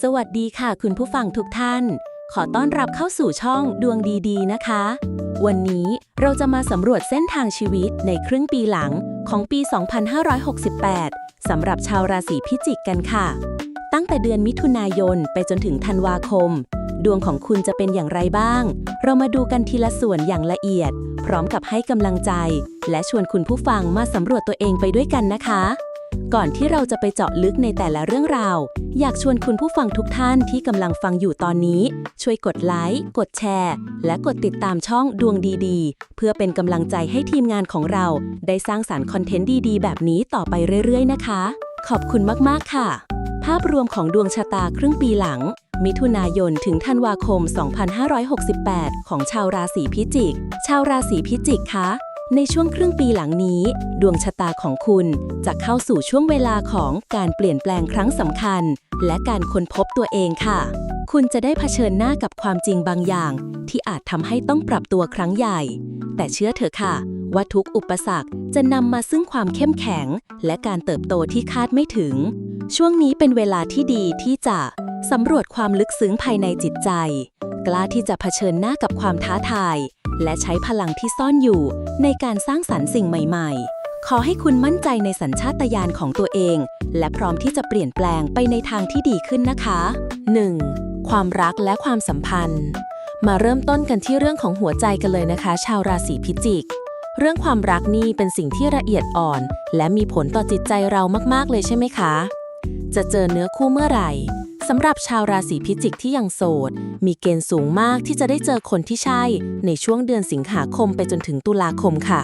สวัสดีค่ะคุณผู้ฟังทุกท่าน ขอต้อนรับเข้าสู่ช่องดวงดีๆ นะคะ วันนี้เราจะมาสำรวจเส้นทางชีวิตในครึ่งปีหลังของปี 2568 สำหรับชาวราศีพิจิกกันค่ะ ตั้งแต่เดือนมิถุนายนไปจนถึงธันวาคม ดวงของคุณจะเป็นอย่างไรบ้าง เรามาดูกันทีละส่วนอย่างละเอียด พร้อมกับให้กำลังใจ และชวนคุณผู้ฟังมาสำรวจตัวเองไปด้วยกันนะคะ ก่อนที่เราจะไปเจาะลึกในแต่ละเรื่องราว อยากชวนคุณผู้ฟังทุกท่านที่กำลังฟังอยู่ตอนนี้ ช่วยกดไลค์ กดแชร์ และกดติดตามช่องดวงดีๆ เพื่อเป็นกำลังใจให้ทีมงานของเรา ได้สร้างสารรค์คอนเทนต์ดีๆ แบบนี้ต่อไปเรื่อยๆ นะคะ ขอบคุณมากๆค่ะ ภาพรวมของดวงชะตาครึ่งปีหลัง มิถุนายนถึงธันวาคม 2568 ของชาวราศีพิจิก ชาวราศีพิจิกคะ ในช่วงครึ่งปีหลังนี้ ดวงชะตาของคุณจะเข้าสู่ช่วงเวลาของการเปลี่ยนแปลงครั้งสำคัญ และการค้นพบตัวเองค่ะ คุณจะได้เผชิญหน้ากับความจริงบางอย่าง ที่อาจทำให้ต้องปรับตัวครั้งใหญ่ แต่เชื่อเถอะค่ะ ว่าทุกอุปสรรคจะนำมาซึ่งความเข้มแข็ง และการเติบโตที่คาดไม่ถึง ช่วงนี้เป็นเวลาที่ดีที่จะสำรวจความลึกซึ้งภายในจิตใจ กล้าที่จะเผชิญหน้ากับความท้าทาย และใช้พลังที่ซ่อนอยู่ในการสร้างสรรค์สิ่งใหม่ๆ ขอให้คุณมั่นใจในสัญชาตญาณของตัวเอง และพร้อมที่จะเปลี่ยนแปลงไปในทางที่ดีขึ้นนะคะ 1. ความรักและความสัมพันธ์ มาเริ่มต้นกันที่เรื่องของหัวใจกันเลยนะคะ ชาวราศีพิจิก เรื่องความรักนี่เป็นสิ่งที่ละเอียดอ่อน และมีผลต่อจิตใจเรามากๆเลยใช่ไหมคะ จะเจอเนื้อคู่เมื่อไหร่ สำหรับชาวราศีพิจิกที่ยังโสด มีเกณฑ์สูงมากที่จะได้เจอคนที่ใช่ ในช่วงเดือนสิงหาคมไปจนถึงตุลาคมค่ะ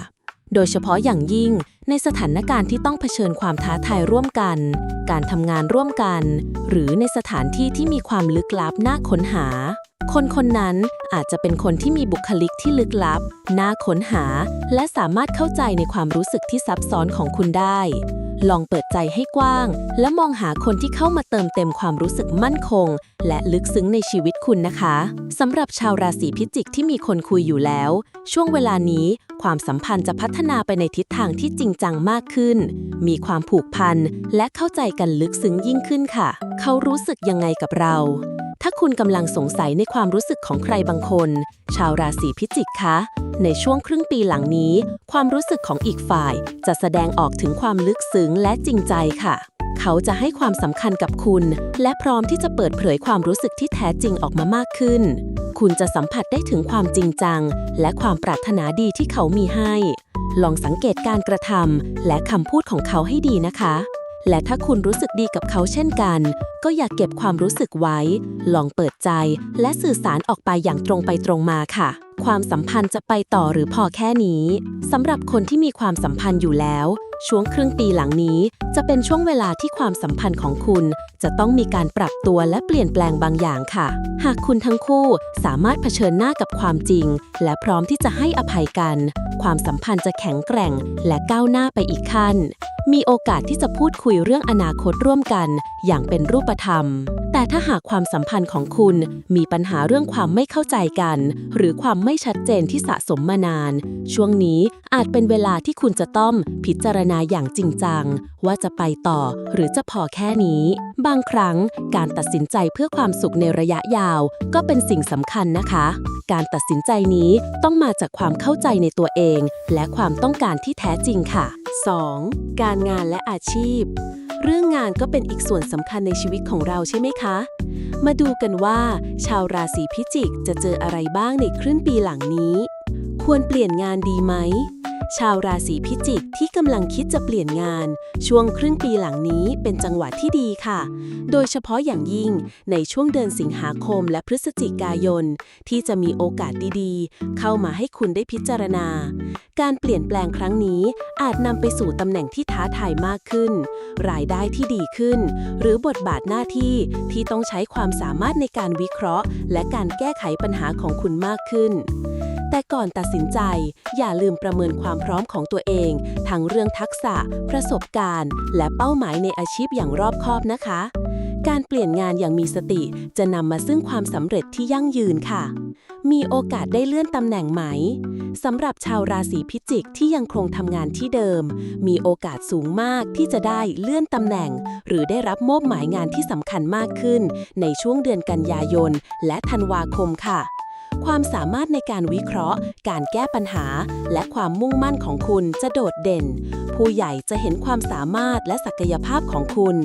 โดยเฉพาะอย่างยิ่งในสถานการณ์ที่ต้องเผชิญความท้าทายร่วมกัน การทำงานร่วมกัน หรือในสถานที่ที่มีความลึกลับน่าค้นหา คนคนนั้นอาจจะเป็นคนที่มีบุคลิกที่ลึกลับ น่าค้นหา และสามารถเข้าใจในความรู้สึกที่ซับซ้อนของคุณได้ ลองเปิดใจให้กว้าง และมองหาคนที่เข้ามาเติมเต็มความรู้สึกมั่นคง และลึกซึ้งในชีวิตคุณนะคะสำหรับชาวราศีพิจิกที่มีคนคุยอยู่แล้ว ช่วงเวลานี้ ความสัมพันธ์จะพัฒนาไปในทิศทางที่จริงจังมากขึ้น มีความผูกพันและเข้าใจกันลึกซึ้งยิ่งขึ้นค่ะ เขารู้สึกยังไงกับเรา ถ้าคุณกำลังสงสัยในความรู้สึกของใครบางคน ชาวราศีพิจิกคะ ในช่วงครึ่งปีหลังนี้ ความรู้สึกของอีกฝ่ายจะแสดงออกถึงความลึกซึ้งและจริงใจค่ะ เขาจะให้ความสำคัญกับคุณ และพร้อมที่จะเปิดเผยความรู้สึกที่แท้จริงออกมามากขึ้น คุณจะสัมผัสได้ถึงความจริงจัง และความปรารถนาดีที่เขามีให้ ลองสังเกตการกระทำและคำพูดของเขาให้ดีนะคะ และถ้าคุณรู้สึกดีกับเขาเช่นกัน ก็อย่ากเก็บความรู้สึกไว้ ลองเปิดใจ และสื่อสารออกไปอย่างตรงไปตรงมาค่ะ ความสัมพันธ์จะไปต่อหรือพอแค่นี้สำหรับคนที่มีความสัมพันธ์อยู่แล้ว ช่วงครึ่งปีหลังนี้ จะเป็นช่วงเวลาที่ความสัมพันธ์ของคุณ จะต้องมีการปรับตัวและเปลี่ยนแปลงบางอย่างค่ะ หากคุณทั้งคู่สามารถเผชิญหน้ากับความจริง และพร้อมที่จะให้อภัยกัน ความสัมพันธ์จะแข็งแกร่ง และก้าวหน้าไปอีกขั้น มีโอกาสที่จะพูดคุยเรื่องอนาคตร่วมกัน อย่างเป็นรูปธรรม แต่ถ้าหากความสัมพันธ์ของคุณมีปัญหาเรื่องความไม่เข้าใจกัน หรือความไม่ชัดเจนที่สะสมมานาน ช่วงนี้อาจเป็นเวลาที่คุณจะต้องพิจารณาอย่างจริงจัง ว่าจะไปต่อหรือจะพอแค่นี้ บางครั้งการตัดสินใจเพื่อความสุขในระยะยาว ก็เป็นสิ่งสำคัญนะคะ การตัดสินใจนี้ต้องมาจากความเข้าใจในตัวเอง และความต้องการที่แท้จริงค่ะ 2. การงานและอาชีพ เรื่องงานก็เป็นอีกส่วนสำคัญในชีวิตของเราใช่ไหมคะ มาดูกันว่า ชาวราศีพิจิกจะเจออะไรบ้างในครึ่งปีหลังนี้ ควรเปลี่ยนงานดีไหม ชาวราศีพิจิกที่กำลังคิดจะเปลี่ยนงาน ช่วงครึ่งปีหลังนี้เป็นจังหวะที่ดีค่ะ โดยเฉพาะอย่างยิ่งในช่วงเดือนสิงหาคมและพฤศจิกายน ที่จะมีโอกาสดีๆ เข้ามาให้คุณได้พิจารณา การเปลี่ยนแปลงครั้งนี้อาจนำไปสู่ตำแหน่งที่ท้าทายมากขึ้น รายได้ที่ดีขึ้น หรือบทบาทหน้าที่ที่ต้องใช้ความสามารถในการวิเคราะห์ และการแก้ไขปัญหาของคุณมากขึ้น ก่อนตัดสินใจ อย่าลืมประเมินความพร้อมของตัวเอง ทั้งเรื่องทักษะ ประสบการณ์ และเป้าหมายในอาชีพอย่างรอบคอบนะคะ การเปลี่ยนงานอย่างมีสติจะนำมาซึ่งความสำเร็จที่ยั่งยืนค่ะ มีโอกาสได้เลื่อนตำแหน่งไหมสำหรับชาวราศีพิจิกที่ยังคงทำงานที่เดิม มีโอกาสสูงมากที่จะได้เลื่อนตำแหน่ง หรือได้รับมอบหมายงานที่สำคัญมากขึ้น ในช่วงเดือนกันยายนและธันวาคมค่ะ ความสามารถในการวิเคราะห์ การแก้ปัญหา และความมุ่งมั่นของคุณจะโดดเด่น ผู้ใหญ่จะเห็นความสามารถและศักยภาพของคุณ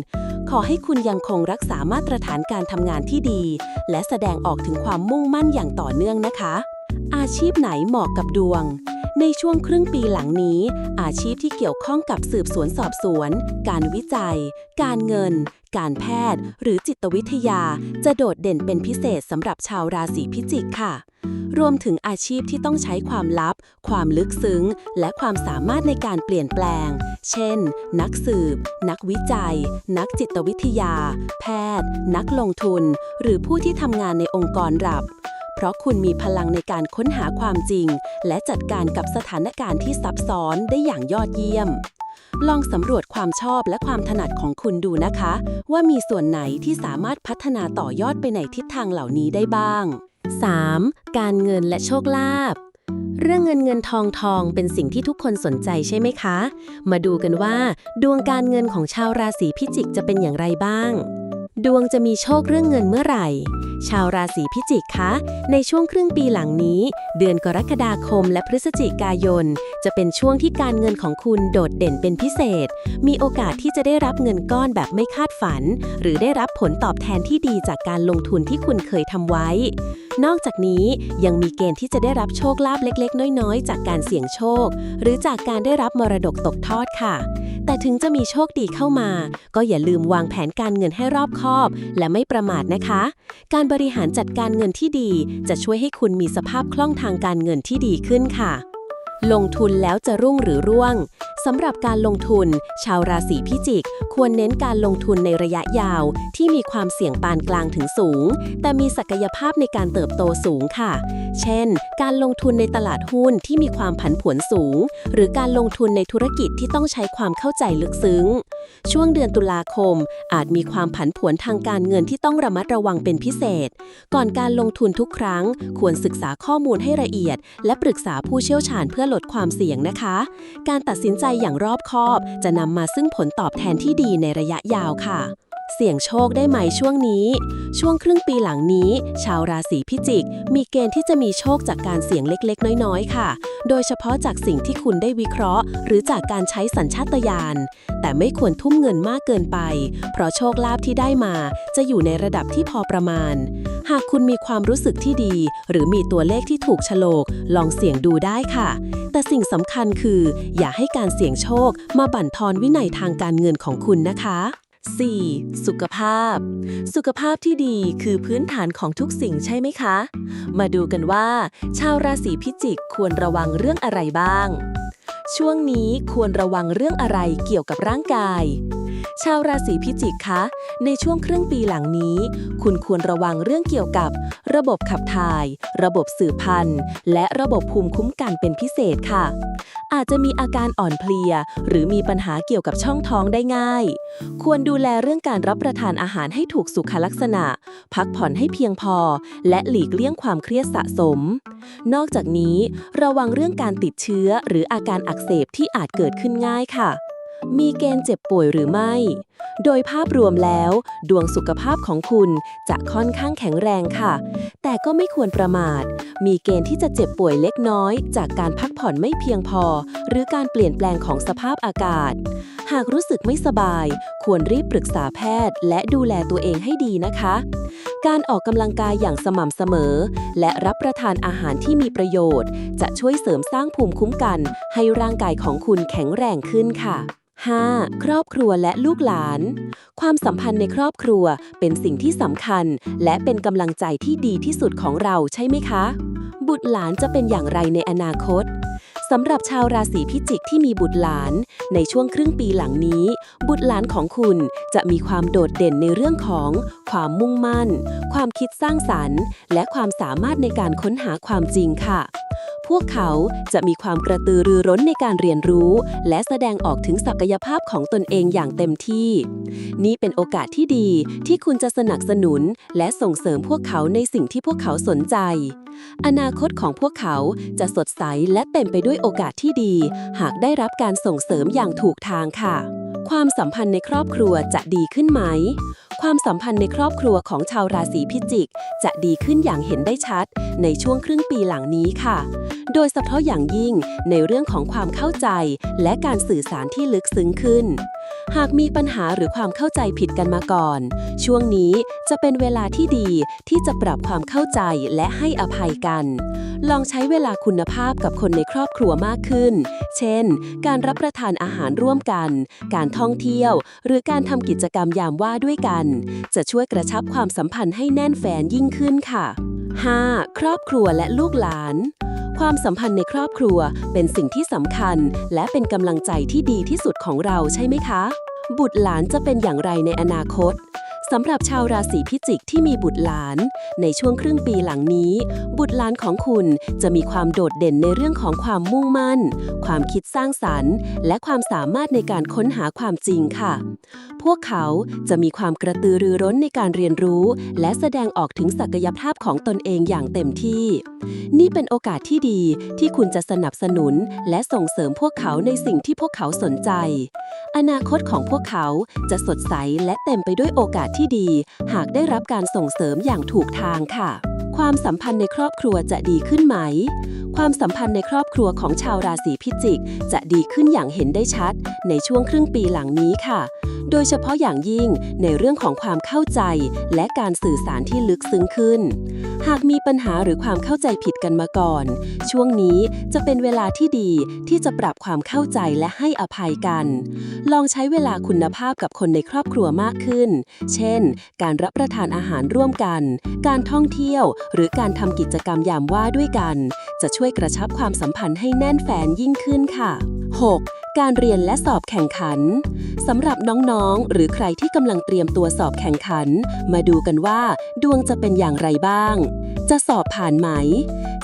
ขอให้คุณยังคงรักษามาตรฐานการทำงานที่ดี และแสดงออกถึงความมุ่งมั่นอย่างต่อเนื่องนะคะ อาชีพไหนเหมาะกับดวง ในช่วงครึ่งปีหลังนี้ อาชีพที่เกี่ยวข้องกับสืบสวนสอบสวน การวิจัย การเงิน การแพทย์ หรือจิตวิทยา จะโดดเด่นเป็นพิเศษสำหรับชาวราศีพิจิกค่ะ รวมถึงอาชีพที่ต้องใช้ความลับ ความลึกซึ้ง และความสามารถในการเปลี่ยนแปลง เช่น นักสืบ นักวิจัย นักจิตวิทยา แพทย์ นักลงทุน หรือผู้ที่ทำงานในองค์กรรับ ราะคุณมีพลังในการค้นหาความจริง และจัดการกับสถานการณ์ที่ซับซ้อนได้อย่างยอดเยี่ยม ลองสำรวจความชอบและความถนัดของคุณดูนะคะ ว่ามีส่วนไหนที่สามารถพัฒนาต่อยอดไปในทิศทางเหล่านี้ได้บ้าง 3. การเงินและโชคลาภเรื่องเงินเงินทองทองเป็นสิ่งที่ทุกคนสนใจใช่ไหมคะ มาดูกันว่า ดวงการเงินของชาวราศีพิจิกจะเป็นอย่างไรบ้าง ดวงจะมีโชคเรื่องเงินเมื่อไหร่ ชาวราศีพิจิกคะ ในช่วงครึ่งปีหลังนี้ เดือนกรกฎาคมและพฤศจิกายน จะเป็นช่วงที่การเงินของคุณโดดเด่นเป็นพิเศษ มีโอกาสที่จะได้รับเงินก้อนแบบไม่คาดฝัน หรือได้รับผลตอบแทนที่ดีจากการลงทุนที่คุณเคยทำไว้ นอกจากนี้ยังมีเกณฑ์ที่จะได้รับโชคลาภเล็ก ๆ น้อยๆ จากการเสี่ยงโชค หรือจากการได้รับมรดกตกทอดค่ะ แต่ถึงจะมีโชคดีเข้ามา ก็อย่าลืมวางแผนการเงินให้รอบคอบ และไม่ประมาทนะคะ การบริหารจัดการเงินที่ดี จะช่วยให้คุณมีสภาพคล่องทางการเงินที่ดีขึ้นค่ะ ลงทุนแล้วจะรุ่งหรือร่วง สำหรับการลงทุน ชาวราศีพิจิก ควรเน้นการลงทุนในระยะยาว ที่มีความเสี่ยงปานกลางถึงสูง แต่มีศักยภาพในการเติบโตสูงค่ะ เช่น การลงทุนในตลาดหุ้นที่มีความผันผวนสูง หรือการลงทุนในธุรกิจที่ต้องใช้ความเข้าใจลึกซึ้ง ช่วงเดือนตุลาคม อาจมีความผันผวนทางการเงินที่ต้องระมัดระวังเป็นพิเศษ ก่อนการลงทุนทุกครั้ง ควรศึกษาข้อมูลให้ละเอียด และปรึกษาผู้เชี่ยวชาญเพื่อลดความเสี่ยงนะคะ การตัดสินใจอย่างรอบคอบ จะนำมาซึ่งผลตอบแทนที่ดีในระยะยาวค่ะ เสี่ยงโชคได้ไหมช่วงนี้ ช่วงครึ่งปีหลังนี้ ชาวราศีพิจิก มีเกณฑ์ที่จะมีโชคจากการเสี่ยงเล็กๆ น้อยๆ ค่ะ โดยเฉพาะจากสิ่งที่คุณได้วิเคราะห์ หรือจากการใช้สัญชาตญาณแต่ไม่ควรทุ่มเงินมากเกินไป เพราะโชคลาภที่ได้มา จะอยู่ในระดับที่พอประมาณ หากคุณมีความรู้สึกที่ดี หรือมีตัวเลขที่ถูกฉลก ลองเสี่ยงดูได้ค่ะ แต่สิ่งสำคัญคือ อย่าให้การเสี่ยงโชคมาบั่นทอนวินัยทางการเงินของคุณนะคะ 4. สุขภาพ สุขภาพที่ดีคือพื้นฐานของทุกสิ่งใช่ไหมคะ มาดูกันว่า ชาวราศีพิจิกควรระวังเรื่องอะไรบ้าง ช่วงนี้ควรระวังเรื่องอะไรเกี่ยวกับร่างกาย ชาวราศีพิจิกคะ ในช่วงครึ่งปีหลังนี้ คุณควรระวังเรื่องเกี่ยวกับ ระบบขับถ่าย ระบบสืบพันธุ์ และระบบภูมิคุ้มกันเป็นพิเศษค่ะ อาจจะมีอาการอ่อนเพลีย หรือมีปัญหาเกี่ยวกับช่องท้องได้ง่าย ควรดูแลเรื่องการรับประทานอาหารให้ถูกสุขลักษณะ พักผ่อนให้เพียงพอ และหลีกเลี่ยงความเครียดสะสม นอกจากนี้ ระวังเรื่องการติดเชื้อหรืออาการอักเสบที่อาจเกิดขึ้นง่ายค่ะ มีเกณฑ์เจ็บป่วยหรือไม่ โดยภาพรวมแล้ว ดวงสุขภาพของคุณจะค่อนข้างแข็งแรงค่ะ แต่ก็ไม่ควรประมาท มีเกณฑ์ที่จะเจ็บป่วยเล็กน้อย จากการพักผ่อนไม่เพียงพอ หรือการเปลี่ยนแปลงของสภาพอากาศ หากรู้สึกไม่สบาย ควรรีบปรึกษาแพทย์ และดูแลตัวเองให้ดีนะคะ การออกกำลังกายอย่างสม่ำเสมอ และรับประทานอาหารที่มีประโยชน์ จะช่วยเสริมสร้างภูมิคุ้มกัน ให้ร่างกายของคุณแข็งแรงขึ้นค่ะ 5. ครอบครัวและลูกหลาน ความสัมพันธ์ในครอบครัวเป็นสิ่งที่สำคัญ และเป็นกำลังใจที่ดีที่สุดของเราใช่ไหมคะ บุตรหลานจะเป็นอย่างไรในอนาคต สำหรับชาวราศีพิจิกที่มีบุตรหลาน ในช่วงครึ่งปีหลังนี้ บุตรหลานของคุณจะมีความโดดเด่นในเรื่องของ ความมุ่งมั่น ความคิดสร้างสรรค์ และความสามารถในการค้นหาความจริงค่ะพวกเขาจะมีความกระตือรือร้นในการเรียนรู้ และแสดงออกถึงศักยภาพของตนเองอย่างเต็มที่ นี่เป็นโอกาสที่ดีที่คุณจะสนับสนุน และส่งเสริมพวกเขาในสิ่งที่พวกเขาสนใจ อนาคตของพวกเขาจะสดใสและเต็มไปด้วยโอกาสที่ดี หากได้รับการส่งเสริมอย่างถูกทางค่ะ ความสัมพันธ์ในครอบครัวจะดีขึ้นไหม ความสัมพันธ์ในครอบครัวของชาวราศีพิจิก จะดีขึ้นอย่างเห็นได้ชัด ในช่วงครึ่งปีหลังนี้ค่ะ โดยเฉพาะอย่างยิ่งในเรื่องของความเข้าใจ และการสื่อสารที่ลึกซึ้งขึ้น หากมีปัญหาหรือความเข้าใจผิดกันมาก่อน ช่วงนี้จะเป็นเวลาที่ดีที่จะปรับความเข้าใจและให้อภัยกัน ลองใช้เวลาคุณภาพกับคนในครอบครัวมากขึ้น เช่น การรับประทานอาหารร่วมกัน การท่องเที่ยว หรือการทำกิจกรรมยามว่าด้วยกัน จะช่วยกระชับความสัมพันธ์ให้แน่นแฟนยิ่งขึ้นค่ะ 5. ครอบครัวและลูกหลาน ความสัมพันธ์ในครอบครัวเป็นสิ่งที่สำคัญ และเป็นกำลังใจที่ดีที่สุดของเราใช่ไหมคะ บุตรหลานจะเป็นอย่างไรในอนาคตสำหรับชาวราศีพิจิกที่มีบุตรหลาน ในช่วงครึ่งปีหลังนี้ บุตรหลานของคุณจะมีความโดดเด่นในเรื่องของความมุ่งมั่น ความคิดสร้างสรรค์ และความสามารถในการค้นหาความจริงค่ะ พวกเขาจะมีความกระตือรือร้นในการเรียนรู้ และแสดงออกถึงศักยภาพของตนเองอย่างเต็มที่ นี่เป็นโอกาสที่ดีที่คุณจะสนับสนุน และส่งเสริมพวกเขาในสิ่งที่พวกเขาสนใจ อนาคตของพวกเขาจะสดใสและเต็มไปด้วยโอกาสที่ดี หากได้รับการส่งเสริมอย่างถูกทางค่ะ ความสัมพันธ์ในครอบครัวจะดีขึ้นไหมความสัมพันธ์ในครอบครัวของชาวราศีพิจิก จะดีขึ้นอย่างเห็นได้ชัด ในช่วงครึ่งปีหลังนี้ค่ะ โดยเฉพาะอย่างยิ่งในเรื่องของความเข้าใจ และการสื่อสารที่ลึกซึ้งขึ้น หากมีปัญหาหรือความเข้าใจผิดกันมาก่อน ช่วงนี้จะเป็นเวลาที่ดีที่จะปรับความเข้าใจและให้อภัยกัน ลองใช้เวลาคุณภาพกับคนในครอบครัวมากขึ้น เช่น การรับประทานอาหารร่วมกัน การท่องเที่ยว หรือการทำกิจกรรมยามว่าด้วยกัน จะช่วยกระชับความสัมพันธ์ให้แน่นแฟนยิ่งขึ้นค่ะ 6. การเรียนและสอบแข่งขันสำหรับน้องๆน้องหรือใครที่กำลังเตรียมตัวสอบแข่งขัน มาดูกันว่า ดวงจะเป็นอย่างไรบ้าง จะสอบผ่านไหม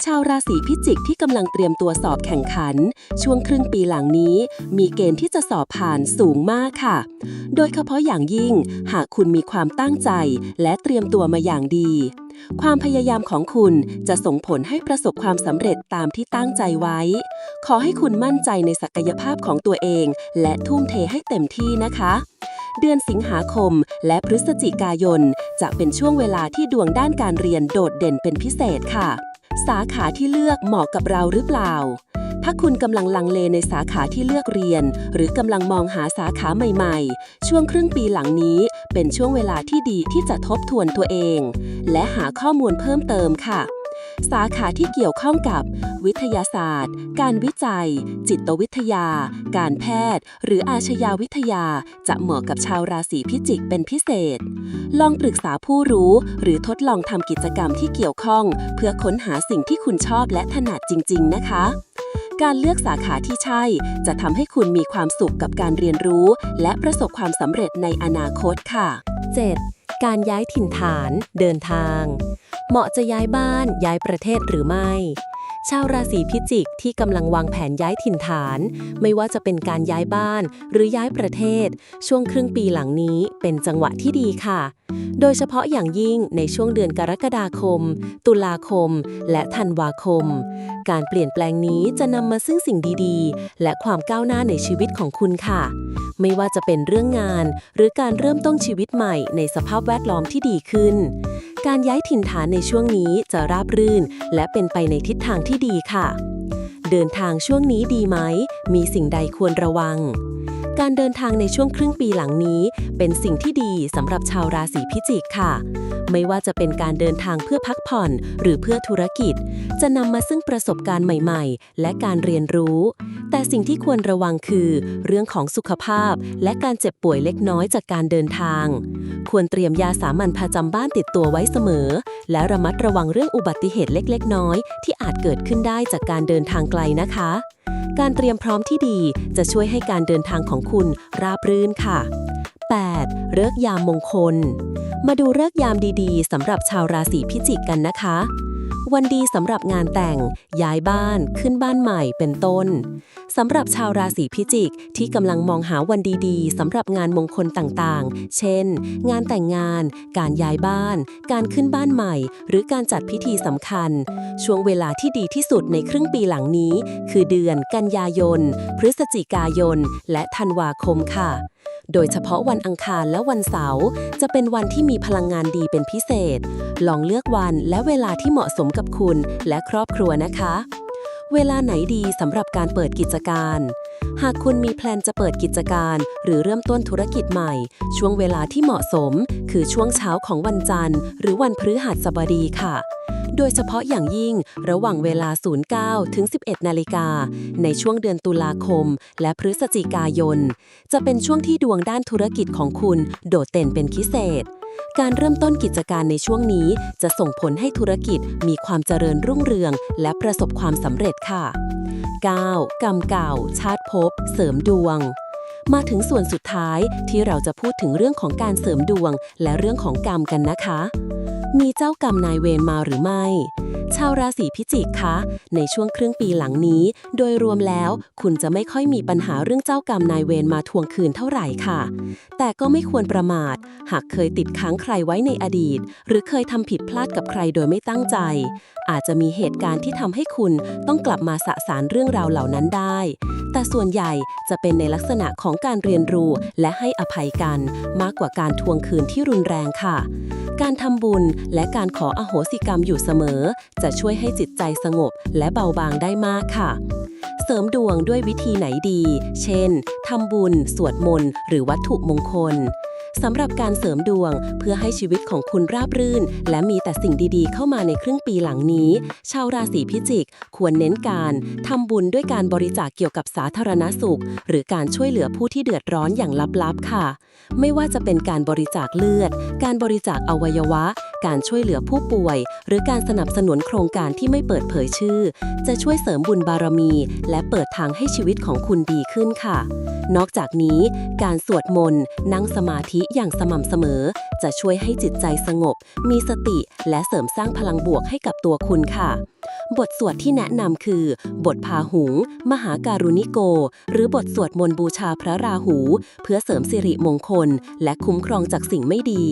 ชาวราศีพิจิกที่กำลังเตรียมตัวสอบแข่งขัน ช่วงครึ่งปีหลังนี้ มีเกณฑ์ที่จะสอบผ่านสูงมากค่ะ โดยเฉพาะอย่างยิ่ง หากคุณมีความตั้งใจ และเตรียมตัวมาอย่างดี ความพยายามของคุณจะส่งผลให้ประสบความสำเร็จตามที่ตั้งใจไว้ ขอให้คุณมั่นใจในศักยภาพของตัวเอง และทุ่มเทให้เต็มที่นะคะ เดือนสิงหาคมและพฤศจิกายน จะเป็นช่วงเวลาที่ดวงด้านการเรียนโดดเด่นเป็นพิเศษค่ะ สาขาที่เลือกเหมาะกับเราหรือเปล่า ถ้าคุณกำลังลังเลในสาขาที่เลือกเรียน หรือกำลังมองหาสาขาใหม่ๆ ช่วงครึ่งปีหลังนี้ เป็นช่วงเวลาที่ดีที่จะทบทวนตัวเอง และหาข้อมูลเพิ่มเติมค่ะสาขาที่เกี่ยวข้องกับ วิทยาศาสตร์ การวิจัย จิตวิทยา การแพทย์ หรืออาชญาวิทยา จะเหมาะกับชาวราศีพิจิกเป็นพิเศษ ลองปรึกษาผู้รู้ หรือทดลองทำกิจกรรมที่เกี่ยวข้อง เพื่อค้นหาสิ่งที่คุณชอบและถนัดจริง ๆ นะคะ การเลือกสาขาที่ใช่ จะทำให้คุณมีความสุขกับการเรียนรู้ และประสบความสำเร็จในอนาคตค่ะ 7. การย้ายถิ่นฐาน เดินทาง เหมาะจะย้ายบ้านย้ายประเทศหรือไม่ ชาวราศีพิจิกที่กำลังวางแผนย้ายถิ่นฐาน ไม่ว่าจะเป็นการย้ายบ้านหรือย้ายประเทศ ช่วงครึ่งปีหลังนี้เป็นจังหวะที่ดีค่ะ โดยเฉพาะอย่างยิ่งในช่วงเดือนกรกฎาคม ตุลาคม และธันวาคม การเปลี่ยนแปลงนี้จะนำมาซึ่งสิ่งดีๆ และความก้าวหน้าในชีวิตของคุณค่ะ ไม่ว่าจะเป็นเรื่องงานหรือการเริ่มต้นชีวิตใหม่ในสภาพแวดล้อมที่ดีขึ้น การย้ายถิ่นฐานในช่วงนี้จะราบรื่น และเป็นไปในทิศทางที่ดีค่ะ เดินทางช่วงนี้ดีไหม มีสิ่งใดควรระวัง การเดินทางในช่วงครึ่งปีหลังนี้ เป็นสิ่งที่ดีสำหรับชาวราศีพิจิกค่ะ ไม่ว่าจะเป็นการเดินทางเพื่อพักผ่อน หรือเพื่อธุรกิจ จะนำมาซึ่งประสบการณ์ใหม่ ๆ และการเรียนรู้ แต่สิ่งที่ควรระวังคือ เรื่องของสุขภาพ และการเจ็บป่วยเล็กน้อยจากการเดินทาง ควรเตรียมยาสามัญประจำบ้านติดตัวไว้เสมอ และระมัดระวังเรื่องอุบัติเหตุเล็ก ๆ น้อยที่อาจเกิดขึ้นได้จากการเดินทางไกลนะคะ การเตรียมพร้อมที่ดีจะช่วยให้การเดินทางของคุณราบรื่นค่ะ 8. เลิกยามมงคล มาดูเลิกยามดีๆสำหรับชาวราศีพิจิกกันนะคะ วันดีสำหรับงานแต่ง ย้ายบ้าน ขึ้นบ้านใหม่เป็นต้นสำหรับชาวราศีพิจิกที่กำลังมองหาวันดีๆสำหรับงานมงคลต่างๆ เช่น งานแต่งงาน การย้ายบ้าน การขึ้นบ้านใหม่ หรือการจัดพิธีสำคัญ ช่วงเวลาที่ดีที่สุดในครึ่งปีหลังนี้ คือเดือนกันยายน พฤศจิกายน และธันวาคมค่ะ โดยเฉพาะวันอังคารและวันเสาร์จะเป็นวันที่มีพลังงานดีเป็นพิเศษ ลองเลือกวันและเวลาที่เหมาะสมกับคุณและครอบครัวนะคะ เวลาไหนดีสำหรับการเปิดกิจการ หากคุณมีแพลนจะเปิดกิจการ หรือเริ่มต้นธุรกิจใหม่ ช่วงเวลาที่เหมาะสม คือช่วงเช้าของวันจันทร์ หรือวันพฤหัสบดีค่ะ โดยเฉพาะอย่างยิ่งระหว่างเวลา 09 ถึง 11 นาฬิกา ในช่วงเดือนตุลาคม และพฤศจิกายน จะเป็นช่วงที่ดวงด้านธุรกิจของคุณโดดเด่นเป็นพิเศษ การเริ่มต้นกิจการในช่วงนี้จะส่งผลให้ธุรกิจมีความเจริญรุ่งเรือง และประสบความสำเร็จค่ะ 9. กรรมเก่า ชาติภพ เสริมดวง มาถึงส่วนสุดท้ายที่เราจะพูดถึงเรื่องของการเสริมดวง และเรื่องของกรรมกันนะคะ มีเจ้ากรรมนายเวรมาหรือไม่ ชาวราศีพิจิกคะ ในช่วงครึ่งปีหลังนี้ โดยรวมแล้วคุณจะไม่ค่อยมีปัญหาเรื่องเจ้ากรรมนายเวรมาทวงคืนเท่าไหร่ค่ะ แต่ก็ไม่ควรประมาท หากเคยติดค้างใครไว้ในอดีต หรือเคยทำผิดพลาดกับใครโดยไม่ตั้งใจ อาจจะมีเหตุการณ์ที่ทำให้คุณต้องกลับมาสะสารเรื่องราวเหล่านั้นได้ แต่ส่วนใหญ่จะเป็นในลักษณะของการเรียนรู้และให้อภัยกัน มากกว่าการทวงคืนที่รุนแรงค่ะ การทำบุญและการขออโหสิกรรมอยู่เสมอ จะช่วยให้จิตใจสงบและเบาบางได้มากค่ะเสริมดวงด้วยวิธีไหนดี เช่น ทำบุญ สวดมนต์ หรือวัตถุมงคล สำหรับการเสริมดวง เพื่อให้ชีวิตของคุณราบรื่น และมีแต่สิ่งดีๆ เข้ามาในครึ่งปีหลังนี้ ชาวราศีพิจิก ควรเน้นการทำบุญด้วยการบริจาคเกี่ยวกับสาธารณสุข หรือการช่วยเหลือผู้ที่เดือดร้อนอย่างลับๆค่ะ ไม่ว่าจะเป็นการบริจาคเลือด การบริจาคอวัยวะ การช่วยเหลือผู้ป่วย หรือการสนับสนุนโครงการที่ไม่เปิดเผยชื่อ จะช่วยเสริมบุญบารมี และเปิดทางให้ชีวิตของคุณดีขึ้นค่ะ นอกจากนี้ การสวดมนต์นั่งสมาธิอย่างสม่ำเสมอ จะช่วยให้จิตใจสงบ มีสติและเสริมสร้างพลังบวกให้กับตัวคุณค่ะ บทสวดที่แนะนำคือ บทพาหุง มหาการุณิโก หรือบทสวดมนต์บูชาพระราหู เพื่อเสริมสิริมงคล และคุ้มครองจากสิ่งไม่ดี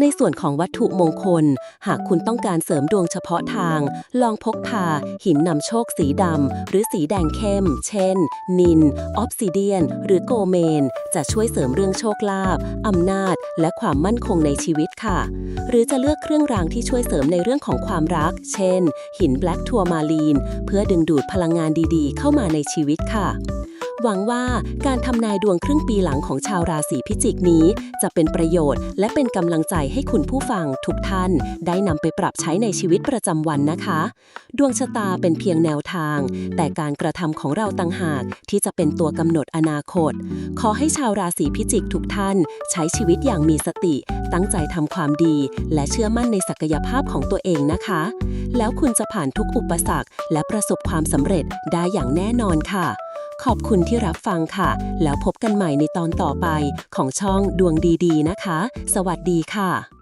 ในส่วนของวัตถุมงคล หากคุณต้องการเสริมดวงเฉพาะทาง ลองพกพา หินนำโชคสีดำหรือสีแดงเข้ม เช่น นิน ออฟซิเดียน หรือโกเมน จะช่วยเสริมเรื่องโชคลาภอำนาจ และความมั่นคงในชีวิตค่ะ หรือจะเลือกเครื่องรางที่ช่วยเสริมในเรื่องของความรัก เช่น หินแบล็กทัวมาลีนเพื่อดึงดูดพลังงานดีๆ เข้ามาในชีวิตค่ะ หวังว่าการทำนายดวงครึ่งปีหลังของชาวราศีพิจิกนี้ จะเป็นประโยชน์ และเป็นกำลังใจให้คุณผู้ฟังทุกท่าน ได้นำไปปรับใช้ในชีวิตประจำวันนะคะ ดวงชะตาเป็นเพียงแนวทาง แต่การกระทำของเราต่างหากที่จะเป็นตัวกำหนดอนาคต ขอให้ชาวราศีพิจิกทุกท่าน ใช้ชีวิตอย่างมีสติ ตั้งใจทำความดี และเชื่อมั่นในศักยภาพของตัวเองนะคะ แล้วคุณจะผ่านทุกอุปสรรค และประสบความสำเร็จได้อย่างแน่นอนค่ะ ขอบคุณที่รับฟังค่ะ แล้วพบกันใหม่ในตอนต่อไปของช่องดวงดีๆนะคะ สวัสดีค่ะ